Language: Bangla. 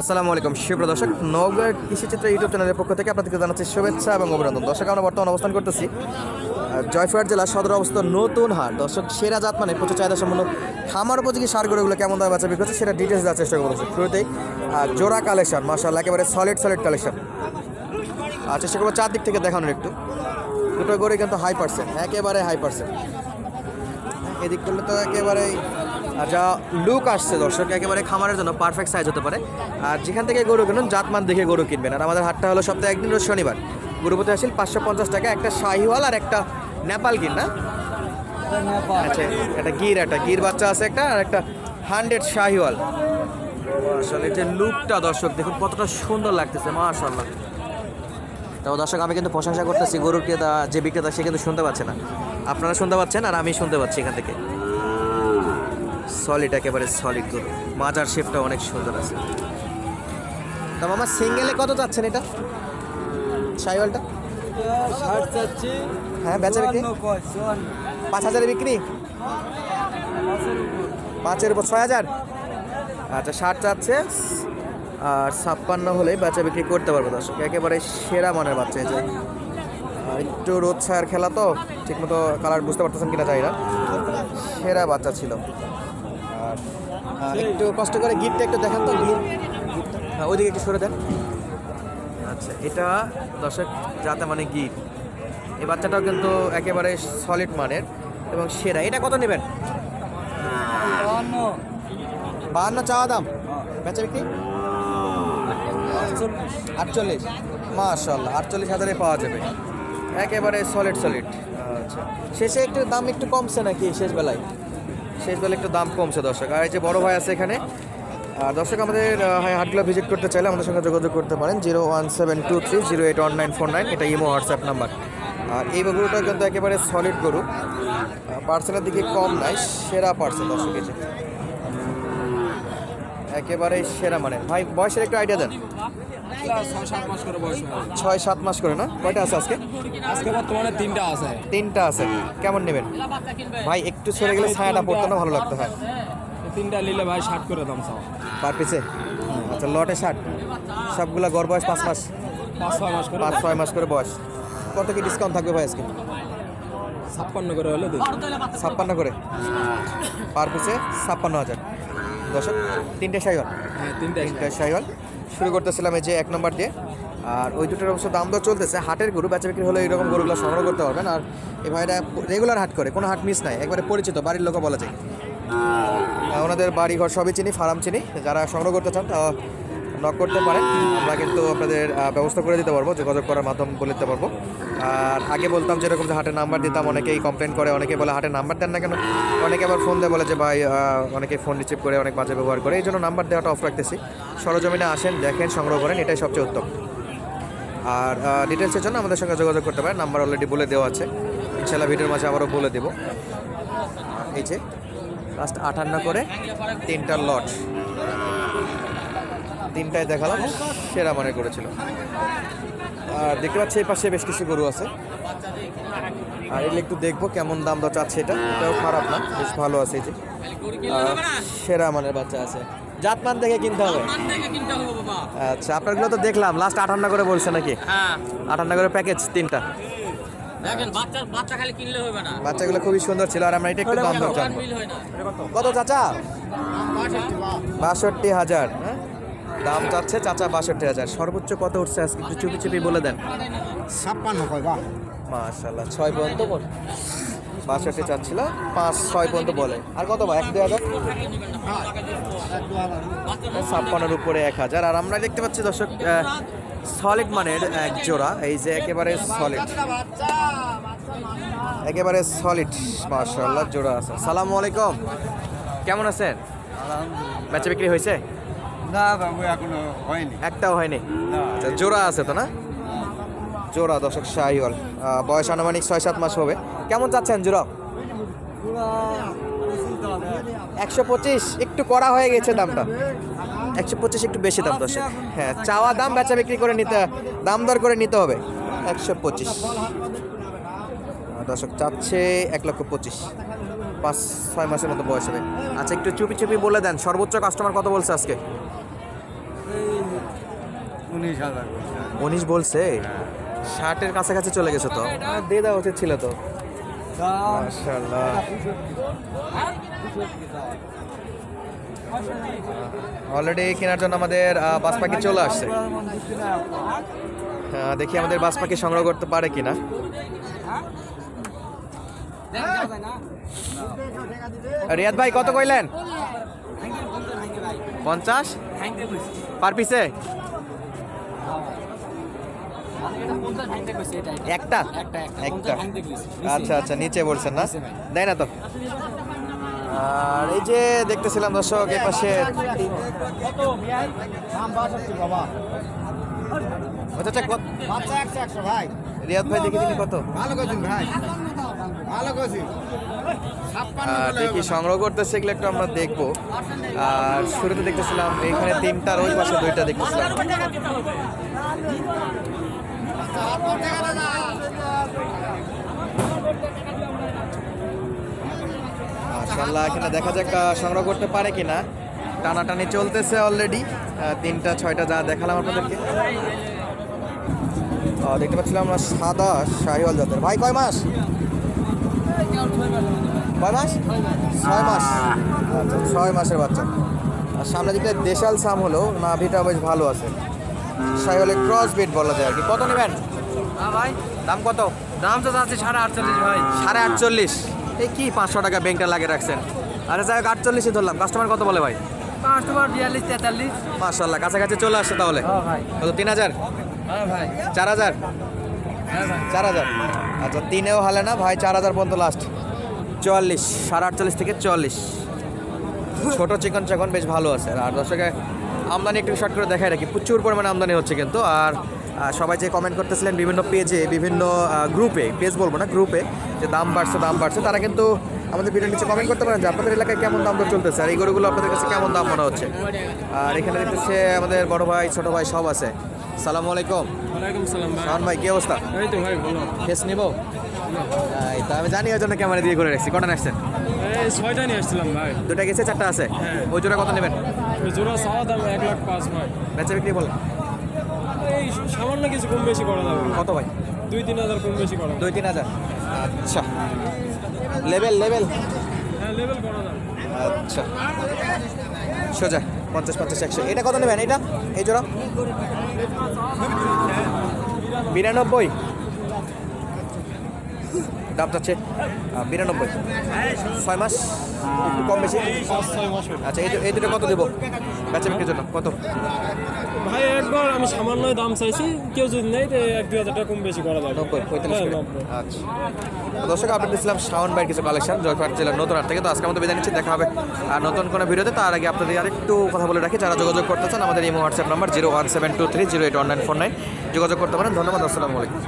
আসসালামু আলাইকুম। সুপ্রিয় দর্শক নওগাঁ কৃষিচিত্র ইউটিউব চ্যানেলের পক্ষ থেকে আপনাদেরকে জানাচ্ছি শুভেচ্ছা এবং অভিনন্দন। দর্শক, আমরা বর্তমান অবস্থান করতেছি জয়পুরহাট জেলা সদর অবস্থিত নতুন হাট। দর্শক, সেরা জাত মানে প্রচুর চাহিদা সম্পন্ন খামার উপযোগী সার গরুগুলো কেমন দামে বাচ্চা বিক্রি সেটা ডিটেলস দেওয়ার চেষ্টা করব শুরুতেই জোড়া কালেকশন মাসাল্লাহ একেবারে সলিড সলিড কালেকশন আর চেষ্টা করব চারদিক থেকে দেখানোর একটু। দুটো গরু কিন্তু হাই পার্সেন্ট একেবারে হাই পার্সেন্ট এদিক করলে তো একেবারে যা লুক আসছে দর্শক একেবারে খামারের জন্য পারফেক্ট সাইজ হতে পারে। আর যেখান থেকে গরু কিনুন, জাতমান দেখে গরু কিনবেন। আর আমাদের হাটটা হলো সপ্তাহে একদিন রোজ শনিবার। গরুপতি আসিল পাঁচশো পঞ্চাশ টাকা, একটা শাহিওয়াল আর একটা নেপাল গির, না? আচ্ছা একটা গির একটা গির বাচ্চা আছে একটা, আর একটা হান্ড্রেড শাহিওয়াল। আসলে যে লুকটা দর্শক, দেখুন কতটা সুন্দর লাগতেছে মাশাল্লাহ তো দর্শক, আমি কিন্তু প্রশংসা করতেছি গরুর ক্রেতা, যে বিক্রেতা, সে কিন্তু শুনতে পাচ্ছে না। আপনারা শুনতে পাচ্ছেন আর আমি শুনতে পাচ্ছি এখান থেকে। সলিড একেবারে সলিড গরু। মাজার শেপটা অনেক সুন্দর আছে। তা মামা সিঙ্গেলে কত চাচ্ছেন এটা? সাইওয়ালটা? হ্যাঁ বেচা বিক্রি। পাঁচ হাজারে বিক্রি? পাঁচের উপর। ছয় হাজার? আচ্ছা ষাট চাচ্ছে। আর ছাপ্পান্ন হলে বাচ্চা বিক্রি করতে পারব দর্শক। একেবারে সেরা মানের বাচ্চা এই যে। একটু রোদ ছায়ার খেলা তো ঠিকমতো কালার বুঝতে পারতেছেন কিনা জানি না। সেরা বাচ্চা ছিল। একটু কষ্ট করে গিফটটা একটু দেখান তো হ্যাঁ ওইদিকে একটু সরে দেন। আচ্ছা এটা দর্শক যাতে মানে গিফট এই বাচ্চাটাও কিন্তু একেবারে সলিড মানের এবং সেরা। এটা কত নেবেন? বাহান্ন চাওয়া দাম। বেচা বিক্রি? আটচল্লিশ। মাশাল্লাহ আটচল্লিশ হাজারে পাওয়া যাবে। একেবারে সলিড সলিড আচ্ছা। শেষে একটু দাম একটু কমছে নাকি শেষ বেলায় শেষ বেলায় একটু দাম কমছে দর্শক। আর এই যে বড় ভাই আছে এখানে আর দর্শক আমাদের হ্যাঁ, হাটগুলো ভিজিট করতে চাইলে আমাদের সঙ্গে যোগাযোগ করতে পারেন zero one seven two three zero eight one nine four nine এটা ইমো হোয়াটসঅ্যাপ নাম্বার। আর এই গরুটা কিন্তু একেবারে সলিড গরু। পার্সেলের দিকে কম নাই সেরা পার্সেল দর্শক যে। একেবারে সেরা মানে। ভাই বয়সের একটু আইডিয়া দেন। ছয় সাত মাস করে না? কয়টা আছে আজকে? আজকে বর্তমানে তিনটা আছে। তিনটা আছে। কেমন নেবেন? ভাই একটু সরে গেলে ছায়াটা পড়তো না ভালো লাগতো হয়? তিনটা নিলে ভাই ষাট করে দাম চাও। পার পিছে আচ্ছা লটে ষাট। সবগুলা গড় বয়স পাঁচ মাস? পাঁচ ছয় মাস করে। পাঁচ ছয় মাস করে বয়স। কত কি ডিসকাউন্ট থাকবে ভাই আজকে? ছাপ্পান্ন করে হলে ছাপ্পান্ন করে? পার পিছে ছাপ্পান্ন হাজার। দশক তিনটে সাইওয়াল হ্যাঁ তিনটে সাইওয়াল শুরু করতেছিলাম এই যে এক নম্বর দিয়ে। আর ওই দুটোর অবশ্য দাম দর চলতেছে। হাটের গরু বেচা বিক্রি হলে এইরকম গরুগুলো সংগ্রহ করতে পারবেন। আর এই ভাইরা রেগুলার হাট করে কোনো হাট মিস নাই। একবারে পরিচিত বাড়ির লোকও বলা যায়। ওনাদের বাড়ি ঘর সবই চিনি ফার্ম চিনি। যারা সংগ্রহ করতে চান তারা নক করতে পারেন, আমরা কিন্তু আপনাদের ব্যবস্থা করে দিতে পারব, যোগাযোগ করার মাধ্যম বলে দিতে পারব। আর আগে বলতাম যেরকম যে হাটের নাম্বার দিতাম, অনেকেই কমপ্লেন করে, অনেকে বলে হাটের নাম্বার দেন না কেন? অনেকে আবার ফোন দেয় বলে যে, ভাই অনেকে ফোন রিসিভ করে, অনেক বাজে ব্যবহার করে। এই জন্য নাম্বার দেওয়াটা অফ রাখতেছি। সরজমিনে আসেন, দেখেন, সংগ্রহ করেন, এটাই সবচেয়ে উত্তম। আর ডিটেলসের জন্য আমাদের সঙ্গে যোগাযোগ করতে পারেন, নাম্বার অলরেডি বলে দেওয়া আছে। ইনশাল্লাহ ভিডিওর মাঝে আবারও বলে দেবো। এই যে লাস্ট আটান্ন করে তিনটা লট তিনটায় দেখালাম সেরা মানে করেছিল। আর দেখতে পাচ্ছি এই পাশে বেশ কিছু গরু আছে। আর এগুলো একটু দেখব কেমন দাম দর চাচ্ছে এটা। এটাও খারাপ না বেশ ভালো আছে এই যে। সেরা মানের বাচ্চা আছে। জাতমান দেখে কিনতে হবে। আচ্ছা আপনারগুলো তো দেখলাম লাস্ট আটান্ন করে বলছে নাকি? হ্যাঁ। আটান্ন করে প্যাকেজ তিনটা। বাচ্চাগুলো খুবই সুন্দর ছিল আর আমরা এটা একটু দাম দর দোকান জানব মিল না কত চাচা? বাষট্টি হাজার হ্যাঁ? দাম চাচ্ছে চাচা বাষট্টি হাজার। সর্বোচ্চ কত উঠছে আজকে? একটু চুপি চুপি বলে দেন। ছাপ্পান্ন মাশাল্লাহ ছয় পর্যন্ত বলে বাষট্টি চাচ্ছিল পাঁচ ছয় পর্যন্ত বলে। আর কত ভাই এক দুই হাজার? ছাপ্পান্নের উপরে এক হাজার। আর আমরা দেখতে পাচ্ছি দর্শক সলিড মানের এক জোড়া। এই যে একেবারে সলিড একেবারে সলিড মাশাল্লাহ জোড়া আছে। সালাম আলাইকুম। কেমন আছেন? বেচা বিক্রি হয়েছে? না বাবু এখনও হয়নি। একটাও হয়নি? আচ্ছা, জোড়া আছে তো না? জোড়া দর্শক শাহিওয়াল। বয়স আনুমানিক ছয় সাত মাস হবে। কেমন যাচ্ছেন জোড়া? একশো পঁচিশ একটু করা হয়ে গেছে দামটা। একশো পঁচিশ একটু বেশি দাম দর্শক। হ্যাঁ চাওয়া দাম বেচা বিক্রি করে নিতে দাম দর করে নিতে হবে। একশো পঁচিশ। দর্শক চাচ্ছে এক লক্ষ পঁচিশ। পাঁচ ছয় মাসের মতো বয়স হবে। আচ্ছা একটু চুপি চুপি বলে দেন। সর্বোচ্চ কাস্টমার কত বলছে আজকে? উনিশ হাজার বলছে। উনিশ বলছে? ষাটের কাছাকাছি চলে গেছে তো? দিয়ে দেওয়া উচিত ছিল তো। মাশাআল্লাহ। অলরেডি কেনার জন্য আমাদের বাস পাখি চলে আসছে। আহ, দেখি আমাদের বাস পাখি সংগ্রহ করতে পারে কিনা। রিয়াদ ভাই কত কইলেন? পঞ্চাশ? পার পিসে? একটা? একটা আচ্ছা আচ্ছা নিচে বলছেন না? দেয় না তো। আর এই যে দেখতেছিলাম দর্শক এই পাশে আচ্ছা আচ্ছা রিয়াদ ভাই দেখে দিনি কত? ভালো করছেন ভাই? দেখি সংগ্রহ করতেছে এগুলো একটু আমরা দেখব। আর শুরুতে দেখতেছিলাম এখানে তিনটার ওই পাশে দুইটা দেখতেছিলাম। এখানে দেখা যাক সংগ্রহ করতে পারে কিনা। টানাটানি চলতেছে অলরেডি তিনটা ছয়টা যা দেখালাম আপনাদেরকে। দেখতে পাচ্ছিলাম আমরা সাদা শাহিওয়াল জাতের। ভাই কয় মাস? কয় মাস? ছয় মাস। আচ্ছা ছয় মাসের বাচ্চা। আর সামনে দিকে দেশাল সাম হলো নাভিটা বেশ ভালো আছে। শাহিওয়ালের ক্রস বিট বলা যায় আর কি। কত নেবেন? ভাই দাম কত? দাম তো যাচ্ছে সাড়ে আটচল্লিশ ভাই। সাড়ে আটচল্লিশ। এই কি পাঁচশো টাকা ব্যাংকটা লাগিয়ে রাখছেন? আরে যাই হোক আটচল্লিশই ধরলাম। কাস্টমার কত বলে ভাই? কাস্টমার বিয়াল্লিশ তেতাল্লিশ। মাশাল্লাহ কাছাকাছি চলে আসছে তাহলে। হ্যাঁ ভাই। কত তিন হাজার? হ্যাঁ ভাই। চার হাজার? চার হাজার। আচ্ছা তিনেও হালে না, ভাই চার হাজার পর্যন্ত লাস্ট চুয়াল্লিশ, সাড়ে আটচল্লিশ থেকে চুয়াল্লিশ। ছোট চিকন চাকন বেশ ভালো আছে। আর দর্শকে, আমদানি একটু শর্ট করে দেখাই রাখি। প্রচুর পরিমাণে আমদানি হচ্ছে কিন্তু। আর সবাই যে কমেন্ট করতেছিলেন বিভিন্ন পেজে বিভিন্ন গ্রুপে পেজ বলব না গ্রুপে যে দাম বাড়ছে দাম বাড়ছে, তারা কিন্তু আমাদের ভিডিওর নিচে কমেন্ট করতে পারেন যে আপনাদের এলাকায় কেমন দাম দর চলতেছে, আর এই গরুগুলো আপনাদের কাছে কেমন দাম মনে হচ্ছে? আর এখানে দেখতেছে আমাদের বড় ভাই, ছোট ভাই সব আছে। সালামু আলাইকুম। ওয়ালাইকুম সালাম ভাই। শাহন ভাই কি অবস্থা? এই তো ভাই বলো ফেস নিব? এই তো আমি জানি ওই জন্য ক্যামেরা দিয়ে করে রাখছি। কটা এই ছয়টা নিয়ে আসছিলাম ভাই। দুটা গেছে চারটা আছে? ওই জোড়া কত নেবেন? ওই জোড়া চাওয়া দাম এক লাখ পাঁচ ভাই। বেচা বিক্রি বলেন এই সামান্য কিছু কম বেশি করা যাবে কত ভাই? দুই তিন হাজার কম বেশি করা দুই তিন হাজার। আচ্ছা। লেভেল লেভেল হ্যাঁ লেভেল করা যাবে। আচ্ছা। সোজা। পঞ্চাশ পঞ্চাশ একশো। এটা কত নেবেন? এটা? এই জোড়া? বিরানব্বই। দাম আহ, বিরানব্বই। ছয় মাস? একটু কম বেশি। আচ্ছা এই এই দুটো কত দেবো বেচা বিক্রির জন্য? কত? ভাই একবার আমি সামান্য দাম চাইছি। কেউ যদি নেই তো এক দুই হাজার টাকা কম বেশি করা যাবে। নব্বই পঁয়তাল্লিশ হ্যাঁ। আচ্ছা। দর্শক আপনি দিয়েছিলাম শাওন ভাইয়ের কিছু কালেকশন জয়পাট জেলার নতুন হাট থেকে। তো আজকে আমাদের বিদায় নিচ্ছি। দেখা হবে আর নতুন কোনো ভিডিওতে। তার আগে আপনাদের আরেকটু কথা বলে রাখি। যারা যোগাযোগ করতে চান আমাদের এই WhatsApp number zero one seven two three zero eight one nine four nine যোগাযোগ করতে পারেন। ধন্যবাদ আসসালামু আলাইকুম।